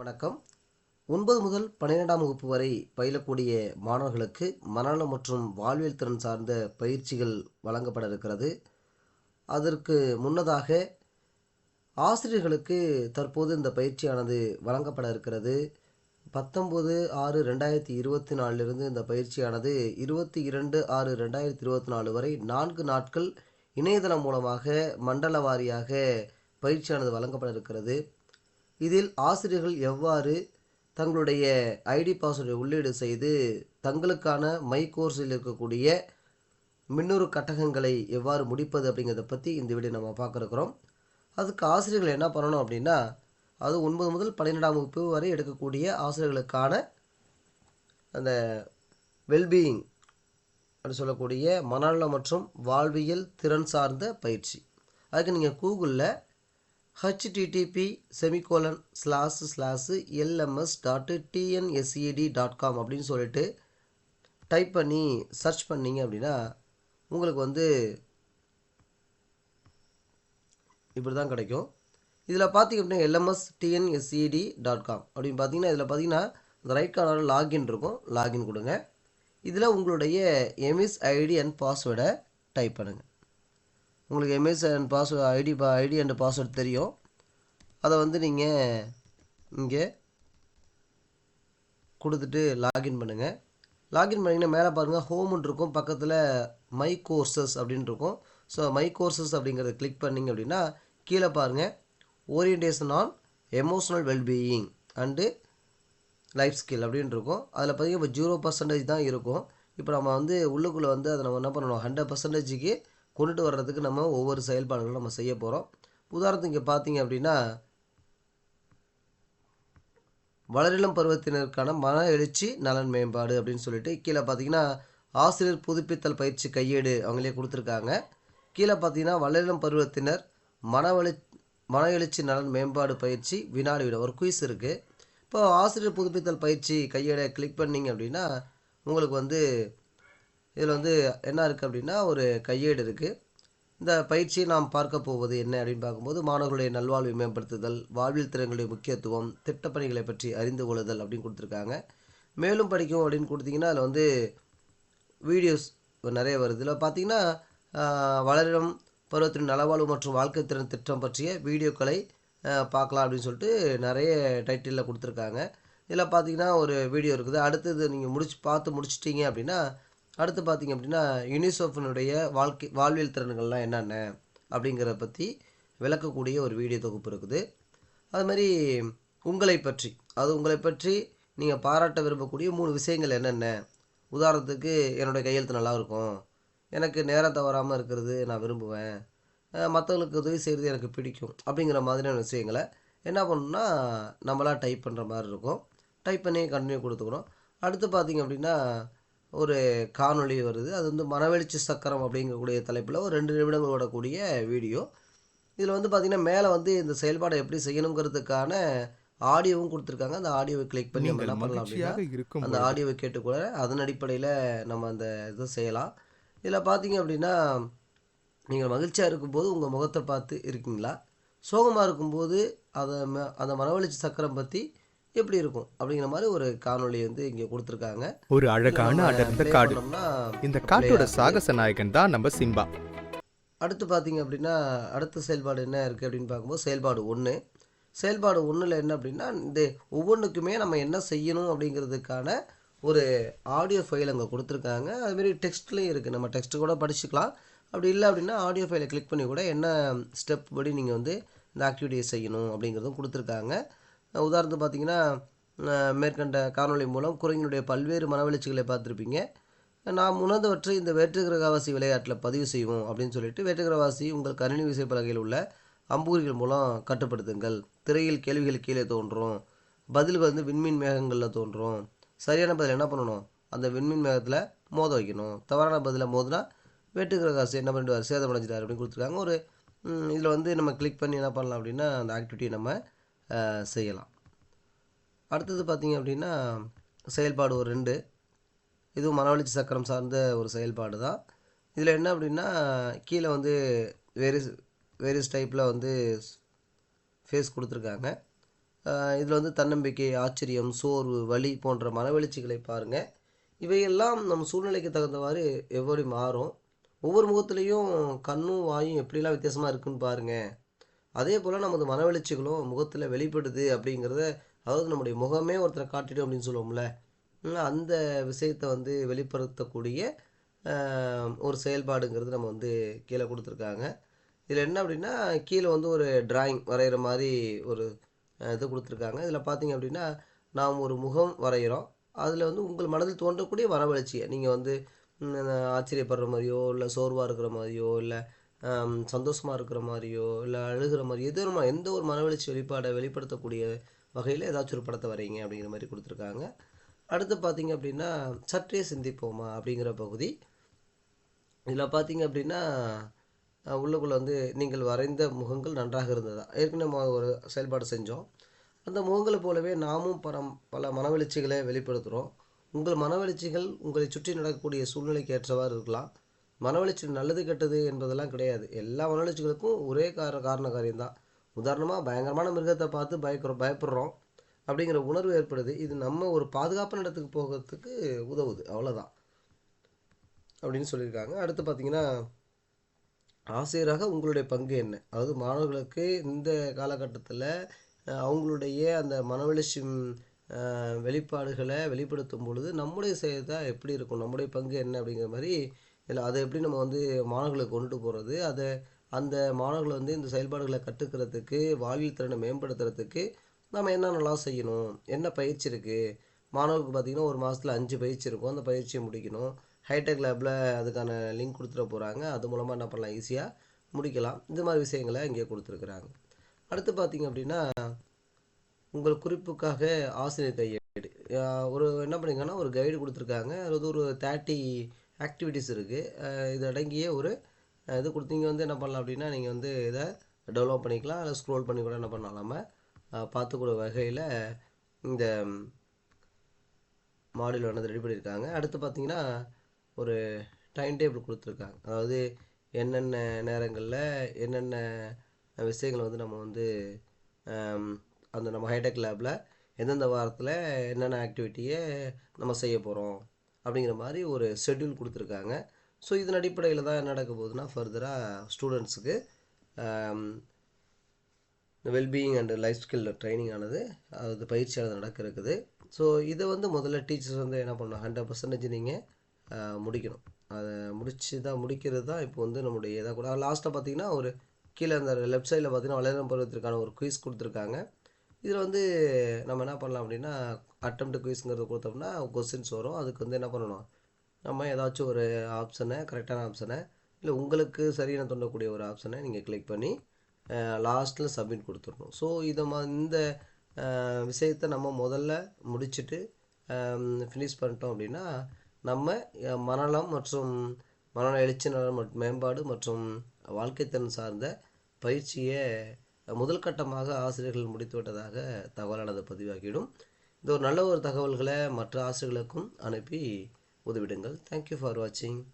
வணக்கம். ஒன்பது முதல் பன்னிரெண்டாம் வகுப்பு வரை பயிலக்கூடிய மாணவர்களுக்கு மனநலம் மற்றும் வாழ்வியல் திறன் சார்ந்த பயிற்சிகள் வழங்கப்பட இருக்கிறது. அதற்கு முன்னதாக ஆசிரியர்களுக்கு தற்போது இந்த பயிற்சியானது வழங்கப்பட இருக்கிறது. பத்தொம்பது ஆறு ரெண்டாயிரத்தி இருபத்தி நாலிலிருந்து இந்த பயிற்சியானது இருபத்தி இரண்டு ஆறு ரெண்டாயிரத்தி இருபத்தி நாலு வரை நான்கு நாட்கள் இணையதளம் மூலமாக மண்டல வாரியாக பயிற்சியானது வழங்கப்பட இருக்கிறது. இதில் ஆசிரியர்கள் எவ்வாறு தங்களுடைய ஐடி பாஸ்வேர்டை உள்ளீடு செய்து தங்களுக்கான மை கோர்ஸில் இருக்கக்கூடிய மின்னூறு கட்டகங்களை எவ்வாறு முடிப்பது அப்படிங்கிறத பற்றி இந்த வீடியோ நம்ம பார்க்குறோம். அதுக்கு ஆசிரியர்கள் என்ன பண்ணணும் அப்படின்னா அது ஒன்பது முதல் பன்னிரெண்டாம் வகுப்பு வரை எடுக்கக்கூடிய ஆசிரியர்களுக்கான அந்த வெல்பீயிங் அப்படின்னு சொல்லக்கூடிய மனநலம் மற்றும் வாழ்வியல் திறன் சார்ந்த பயிற்சி. அதுக்கு நீங்கள் கூகுளில் HTTP semicolon slash slash LMS dot TNSED dot com அப்படின்னு சொல்லிட்டு டைப் பண்ணி சர்ச் பண்ணீங்க அப்படின்னா உங்களுக்கு வந்து இப்படி தான் கிடைக்கும். இதில் பார்த்தீங்க அப்படின்னா எல்எம்எஸ் டிஎன்எஸ்இடி டாட் காம் அப்படின்னு பார்த்தீங்கன்னா இதில் பார்த்தீங்கன்னா இந்த ரைட் கார்னர் லாகின் இருக்கும். லாகின் கொடுங்க. இதில் உங்களுடைய எம்எஸ் ஐடி அண்ட் பாஸ்வேர்டை டைப் பண்ணுங்கள் உங்களுக்கு எம்எஸ் அண்ட் பாஸ்வேர்டு ஐடி பா ஐடி அண்ட் பாஸ்வேர்டு தெரியும். அதை வந்து நீங்கள் இங்கே கொடுத்துட்டு லாகின் பண்ணுங்கள் லாகின் பண்ணிங்கன்னா மேலே பாருங்கள் ஹோம்னு இருக்கும். பக்கத்தில் மை கோர்சஸ் அப்படின்னு இருக்கும். ஸோ மை கோர்சஸ் அப்படிங்கிறத கிளிக் பண்ணிங்க அப்படின்னா கீழே பாருங்கள் orientation on emotional wellbeing and life skill அப்படின்னு இருக்கும். அதில் பார்த்தீங்கன்னா இப்போ ஜீரோ பர்சன்டேஜ் தான் இருக்கும். இப்போ நம்ம வந்து உள்ளுக்குள்ளே வந்து அதை நம்ம என்ன பண்ணணும்? ஹண்ட்ரட் பர்சன்டேஜுக்கு கொண்டுட்டு வர்றதுக்கு நம்ம ஒவ்வொரு செயல்பாடுகளும் நம்ம செய்ய போகிறோம் உதாரணத்துக்கு இங்கே பார்த்தீங்க அப்படின்னா வளரிளம் பருவத்தினருக்கான மன எழுச்சி நலன் மேம்பாடு அப்படின்னு சொல்லிட்டு கீழே பார்த்தீங்கன்னா ஆசிரியர் புதுப்பித்தல் பயிற்சி கையேடு அவங்களே கொடுத்துருக்காங்க. கீழே பார்த்தீங்கன்னா வளரிளம் பருவத்தினர் மனவழி மன எழுச்சி நலன் மேம்பாடு பயிற்சி வினாடி விட ஒரு குயிஸ் இருக்குது இப்போ ஆசிரியர் புதுப்பித்தல் பயிற்சி கையேடை கிளிக் பண்ணிங்க அப்படின்னா உங்களுக்கு வந்து இதில் வந்து என்ன இருக்குது அப்படின்னா ஒரு கையேடு இருக்குது இந்த பயிற்சியை நாம் பார்க்க போவது என்ன அப்படின்னு பார்க்கும்போது மாணவர்களுடைய நல்வாழ்வை மேம்படுத்துதல் வாழ்வியல் திறன்களுடைய முக்கியத்துவம் திட்டப்பணிகளை பற்றி அறிந்து கொள்ளுதல் அப்படின்னு கொடுத்துருக்காங்க. மேலும் படிக்கும் அப்படின்னு கொடுத்தீங்கன்னா அதில் வந்து வீடியோஸ் நிறைய வருது. இதில் பார்த்தீங்கன்னா வளரிடம் பருவத்தின் நலவாழ்வு மற்றும் வாழ்க்கை திறன் திட்டம் பற்றிய வீடியோக்களை பார்க்கலாம் அப்படின்னு சொல்லிட்டு நிறைய டைட்டிலில் கொடுத்துருக்காங்க. இதில் பார்த்தீங்கன்னா ஒரு வீடியோ இருக்குது. அடுத்தது நீங்கள் முடிச்சு பார்த்து முடிச்சிட்டிங்க அப்படின்னா அடுத்து பார்த்தீங்க அப்படின்னா யூனிசெஃபினுடைய வாழ்க்கை வாழ்வியல் திறன்கள்லாம் என்னென்ன அப்படிங்கிறத பற்றி விளக்கக்கூடிய ஒரு வீடியோ தொகுப்பு இருக்குது. அது மாதிரி உங்களை பற்றி அது உங்களை பற்றி நீங்கள் பாராட்ட விரும்பக்கூடிய மூணு விஷயங்கள் என்னென்ன? உதாரணத்துக்கு என்னுடைய கையெழுத்து நல்லா இருக்கும். எனக்கு நேரம் தவறாமல் இருக்கிறது நான் விரும்புவேன். மற்றவங்களுக்கு உதவி செய்கிறது எனக்கு பிடிக்கும் அப்படிங்கிற மாதிரியான விஷயங்களை என்ன பண்ணணும்னா நம்மளாக டைப் பண்ணுற மாதிரி இருக்கும். டைப் பண்ணி கண்டினியூ கொடுத்துக்கணும். அடுத்து பார்த்திங்க அப்படின்னா ஒரு காணொளி வருது. அது வந்து மனவெளிச்சி சக்கரம் அப்படிங்கக்கூடிய தலைப்பில் ஒரு ரெண்டு நிமிடங்கள் ஓடக்கூடிய வீடியோ. இதில் வந்து பார்த்திங்கன்னா மேலே வந்து இந்த செயல்பாடை எப்படி செய்யணுங்கிறதுக்கான ஆடியோவும் கொடுத்துருக்காங்க. அந்த ஆடியோவை கிளிக் பண்ணி நம்ம என்ன பண்ணலாம் அப்படின்னா அந்த ஆடியோவை கேட்டுக்கூட அதன் அடிப்படையில் நம்ம அந்த இதை செய்யலாம். இதில் பார்த்தீங்க அப்படின்னா நீங்கள் மகிழ்ச்சியாக இருக்கும்போது உங்கள் முகத்தை பார்த்து இருக்கீங்களா? சோகமாக இருக்கும்போது அதை அந்த மனவெளிச்சி சக்கரம் பற்றி எப்படி இருக்கும்? அப்படிங்கிற மாதிரி ஒரு காணொளி வந்து இங்கே கொடுத்துருக்காங்க. ஒரு அழகான அடர்ந்த காடு. இந்த காட்டோட சாகச நாயகன் தான் நம்ம சிம்பா. அடுத்து பார்த்தீங்க அப்படின்னா அடுத்த செயல்பாடு என்ன இருக்குது அப்படின்னு பார்க்கும்போது செயல்பாடு ஒன்று செயல்பாடு ஒன்றில் என்ன அப்படின்னா இந்த ஒவ்வொன்றுக்குமே நம்ம என்ன செய்யணும் அப்படிங்கிறதுக்கான ஒரு ஆடியோ ஃபைல் அங்கே கொடுத்துருக்காங்க. அதுமாரி டெக்ஸ்ட்லேயும் இருக்குது நம்ம டெக்ஸ்ட்டு கூட படிச்சுக்கலாம். அப்படி இல்லை அப்படின்னா ஆடியோ ஃபைலை கிளிக் பண்ணி கூட என்ன ஸ்டெப் படி நீங்கள் வந்து இந்த ஆக்டிவிட்டியை செய்யணும் அப்படிங்கிறதும் கொடுத்துருக்காங்க. உதாரணத்துக்கு பார்த்தீங்கன்னா மேற்கண்ட காணொலி மூலம் குரங்கினுடைய பல்வேறு மனவெளிச்சிகளை பார்த்துருப்பீங்க. நாம் உணர்ந்தவற்றை இந்த வேற்றுகிரகவாசி விளையாட்டில் பதிவு செய்வோம் அப்படின்னு சொல்லிட்டு வேற்றுகிரகவாசி உங்கள் கணினி விசைப்பலகையில் உள்ள அம்பூரிகள் மூலம் கட்டுப்படுத்துங்கள். திரையில் கேள்விகள் கீழே தோன்றும். பதில் வந்து விண்மீன் மேகங்களில் தோன்றும். சரியான பதில் என்ன பண்ணணும்? அந்த விண்மீன் மேகத்தில் மோத வைக்கணும். தவறான பதிலை மோதினா வேட்டுகிரகாசி என்ன பண்ணிட்டு சேதமடைஞ்சிட்டார் அப்படின்னு கொடுத்துருக்காங்க. ஒரு இதில் வந்து நம்ம கிளிக் பண்ணி என்ன பண்ணலாம் அப்படின்னா அந்த ஆக்டிவிட்டியை நம்ம செய்யலாம். அடுத்தது பார்த்திங்க அப்படின்னா செயல்பாடு ஒரு ரெண்டு. இதுவும் மனவழிச்சி சக்கரம் சார்ந்த ஒரு செயல்பாடு தான். இதில் என்ன அப்படின்னா கீழே வந்து வேரியஸ் வேரியஸ் டைப்பில் வந்து ஃபேஸ் கொடுத்துருக்காங்க. இதில் வந்து தன்னம்பிக்கை ஆச்சரியம் சோர்வு வலி போன்ற மனவெழுச்சிகளை பாருங்கள் இவையெல்லாம் நம் சூழ்நிலைக்கு தகுந்தவாறு எவ்வளோ மாறும்? ஒவ்வொரு முகத்துலேயும் கண்ணும் வாயும் எப்படிலாம் வித்தியாசமாக இருக்குன்னு பாருங்கள் அதே போல் நமது மனவெளிச்சிகளும் முகத்தில் வெளிப்படுது அப்படிங்கிறத அதாவது நம்முடைய முகமே ஒருத்தரை காட்டிடும் அப்படின்னு சொல்லுவோம்ல. அந்த விஷயத்தை வந்து வெளிப்படுத்தக்கூடிய ஒரு செயல்பாடுங்கிறது நம்ம வந்து கீழே கொடுத்துருக்காங்க. இதில் என்ன அப்படின்னா கீழே வந்து ஒரு டிராயிங் வரைகிற மாதிரி ஒரு இது கொடுத்துருக்காங்க. இதில் பார்த்தீங்க அப்படின்னா நாம் ஒரு முகம் வரைகிறோம் அதில் வந்து உங்கள் மனதில் தோன்றக்கூடிய வரவழைச்சியை நீங்கள் வந்து ஆச்சரியப்படுற மாதிரியோ இல்லை சோர்வாக இருக்கிற மாதிரியோ இல்லை சந்தோஷமாக இருக்கிற மாதிரியோ இல்லை அழுகிற மாதிரி எது ஒரு எந்த ஒரு மனவெளிச்சி வெளிப்பாடை வெளிப்படுத்தக்கூடிய வகையில் ஏதாச்சும் ஒரு படத்தை வரைங்க அப்படிங்கிற மாதிரி கொடுத்துருக்காங்க. அடுத்து பார்த்தீங்க அப்படின்னா சற்றே சிந்திப்போமா அப்படிங்கிற பகுதி. இதில் பார்த்தீங்க அப்படின்னா உள்ளுக்குள்ளே வந்து நீங்கள் வரைந்த முகங்கள் நன்றாக இருந்ததா? ஏற்கனவே நம்ம ஒரு செயல்பாடு செஞ்சோம். அந்த முகங்களை போலவே நாமும் பரம் பல மனவெளிச்சிகளை வெளிப்படுத்துகிறோம் உங்கள் மனவெளிச்சிகள் உங்களை சுற்றி நடக்கக்கூடிய சூழ்நிலைக்கு ஏற்றவாறு இருக்கலாம். மனவெழுச்சி நல்லது கெட்டது என்பதெல்லாம் கிடையாது. எல்லா மனவெழுச்சிகளுக்கும் ஒரே கார காரண காரியம்தான். உதாரணமாக பயங்கரமான மிருகத்தை பார்த்து பயக்கிறோம் பயப்படுறோம் அப்படிங்கிற உணர்வு ஏற்படுது. இது நம்ம ஒரு பாதுகாப்பான இடத்துக்கு போகிறதுக்கு உதவுது. அவ்வளோதான் அப்படின்னு சொல்லியிருக்காங்க. அடுத்து பார்த்தீங்கன்னா ஆசிரியராக உங்களுடைய பங்கு என்ன? அதாவது மாணவர்களுக்கு இந்த காலகட்டத்தில் அவங்களுடைய அந்த மனவெழுச்சி வெளிப்பாடுகளை வெளிப்படுத்தும் பொழுது நம்முடைய செயல் எப்படி இருக்கும்? நம்முடைய பங்கு என்ன அப்படிங்கிற மாதிரி இல்லை அதை எப்படி நம்ம வந்து மாணவர்களுக்கு கொண்டுட்டு போகிறது அதை அந்த மாணவர்கள் வந்து இந்த செயல்பாடுகளை கற்றுக்கிறதுக்கு வாழ்வியல் திறனை மேம்படுத்துறதுக்கு நம்ம என்னென்னலாம் செய்யணும்? என்ன பயிற்சி இருக்குது மாணவருக்கு பார்த்திங்கன்னா ஒரு மாதத்தில் அஞ்சு பயிற்சி இருக்கும். அந்த பயிற்சியை முடிக்கணும். ஹைடெக் லேபில் அதுக்கான லிங்க் கொடுத்துட போகிறாங்க அது மூலமாக என்ன பண்ணலாம்? ஈஸியாக முடிக்கலாம். இந்த மாதிரி விஷயங்களை இங்கே கொடுத்துருக்குறாங்க. அடுத்து பார்த்திங்க அப்படின்னா உங்கள் குறிப்புக்காக ஆசிரியர் கையேடு. ஒரு என்ன பண்ணிங்கன்னா ஒரு கைடு கொடுத்துருக்காங்க. அது ஒரு தேர்ட்டி ஆக்டிவிட்டீஸ் இருக்குது இது அடங்கிய ஒரு இது கொடுத்தீங்க வந்து என்ன பண்ணலாம் அப்படின்னா நீங்கள் வந்து இதை டெவலப் பண்ணிக்கலாம். அதில் ஸ்க்ரோல் பண்ணி கூட என்ன பண்ணலாம பார்த்துக்கூட வகையில் இந்த மாடியூல் வந்து ரெடி பண்ணியிருக்காங்க. அடுத்து பார்த்தீங்கன்னா ஒரு டைம் டேபிள் கொடுத்துருக்காங்க. அதாவது என்னென்ன நேரங்களில் என்னென்ன விஷயங்களை வந்து நம்ம வந்து அந்த நம்ம ஹைடெக் லேபில் எந்தெந்த வாரத்தில் என்னென்ன ஆக்டிவிட்டியை நம்ம செய்ய போகிறோம் அப்படிங்கிற மாதிரி ஒரு ஷெட்யூல் கொடுத்துருக்காங்க. ஸோ இதன் அடிப்படையில் தான் என்ன நடக்க போகுதுன்னா ஃபர்தராக ஸ்டூடெண்ட்ஸுக்கு wellbeing and life skill training ஆனது அது பயிற்சியானது நடக்க இருக்குது. ஸோ இதை வந்து முதல்ல டீச்சர்ஸ் வந்து என்ன பண்ணணும்? ஹண்ட்ரட் பர்சன்டேஜ் நீங்கள் முடிக்கணும். அதை முடிச்சு தான் முடிக்கிறது தான் இப்போ வந்து நம்முடைய இதாக கூட. லாஸ்ட்டாக பார்த்தீங்கன்னா ஒரு கீழே அந்த லெஃப்ட் சைடில் பார்த்தீங்கன்னா வளரும் பருவத்திற்கான ஒரு குயிஸ் கொடுத்துருக்காங்க. இதில் வந்து நம்ம என்ன பண்ணலாம் அப்படின்னா அட்டம் குயிஸ்ங்கிறது கொடுத்தோம்னா கொஸ்டின்ஸ் வரும். அதுக்கு வந்து என்ன பண்ணணும்? நம்ம ஏதாச்சும் ஒரு ஆப்ஷனை கரெக்டான ஆப்ஷனை இல்லை உங்களுக்கு சரியான தொண்டக்கூடிய ஒரு ஆப்ஷனை நீங்கள் கிளிக் பண்ணி லாஸ்ட்டில் சப்மிட் கொடுத்துடணும். ஸோ இதை மா இந்த விஷயத்தை நம்ம முதல்ல முடிச்சுட்டு ஃபினிஷ் பண்ணிட்டோம் அப்படின்னா நம்ம மனநலம் மற்றும் மனநல எழுச்சி நலம் மேம்பாடு மற்றும் வாழ்க்கைத்திறன் சார்ந்த பயிற்சியை முதல் கட்டமாக ஆசிரியர்கள் முடித்து விட்டதாக தகவலானது பதிவாகிவிடும். இந்த ஒரு நல்ல ஒரு தகவல்களை மற்ற ஆசிரியர்களுக்கும் அனுப்பி உதவிடுங்கள். தேங்க்யூ ஃபார் வாட்சிங்